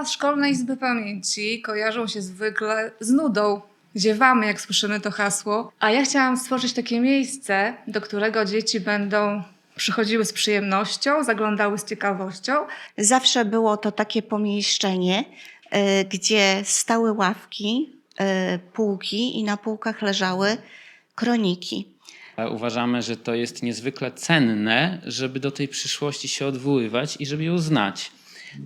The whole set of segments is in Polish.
A szkolne izby pamięci kojarzą się zwykle z nudą. Ziewamy, jak słyszymy to hasło. A ja chciałam stworzyć takie miejsce, do którego dzieci będą przychodziły z przyjemnością, zaglądały z ciekawością. Zawsze było to takie pomieszczenie, y, gdzie stały ławki, y, półki i na półkach leżały kroniki. Uważamy, że to jest niezwykle cenne, żeby do tej przyszłości się odwoływać i żeby ją znać.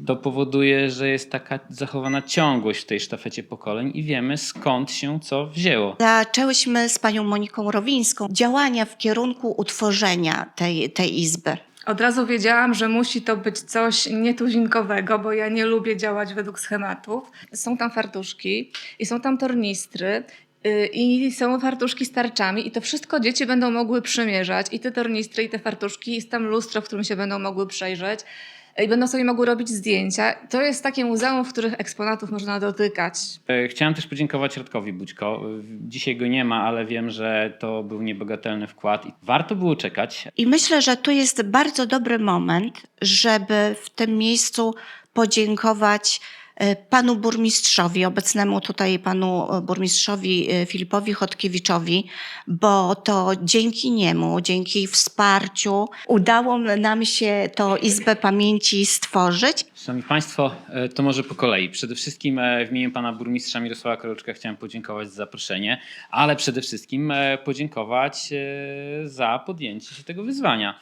To powoduje, że jest taka zachowana ciągłość w tej sztafecie pokoleń i wiemy skąd się co wzięło. Zaczęłyśmy z panią Moniką Rowińską działania w kierunku utworzenia tej, tej izby. Od razu wiedziałam, że musi to być coś nietuzinkowego, bo ja nie lubię działać według schematów. Są tam fartuszki i są tam tornistry. y, I są fartuszki z tarczami, i to wszystko dzieci będą mogły przymierzać. I te tornistry, i te fartuszki, jest tam lustro, w którym się będą mogły przejrzeć. I będą sobie mogły robić zdjęcia. To jest takie muzeum, w których eksponatów można dotykać. E, Chciałem też podziękować Radkowi Bućko. E, Dzisiaj go nie ma, ale wiem, że to był niebagatelny wkład i warto było czekać. I myślę, że tu jest bardzo dobry moment, żeby w tym miejscu podziękować panu burmistrzowi, obecnemu tutaj panu e, burmistrzowi e, Filipowi Chodkiewiczowi, bo to dzięki niemu, dzięki wsparciu udało nam się tą Izbę Pamięci stworzyć. Szanowni Państwo, e, to może po kolei. Przede wszystkim e, w imieniu pana burmistrza Mirosława Korolczka chciałem podziękować za zaproszenie, ale przede wszystkim e, podziękować e, za podjęcie się tego wyzwania.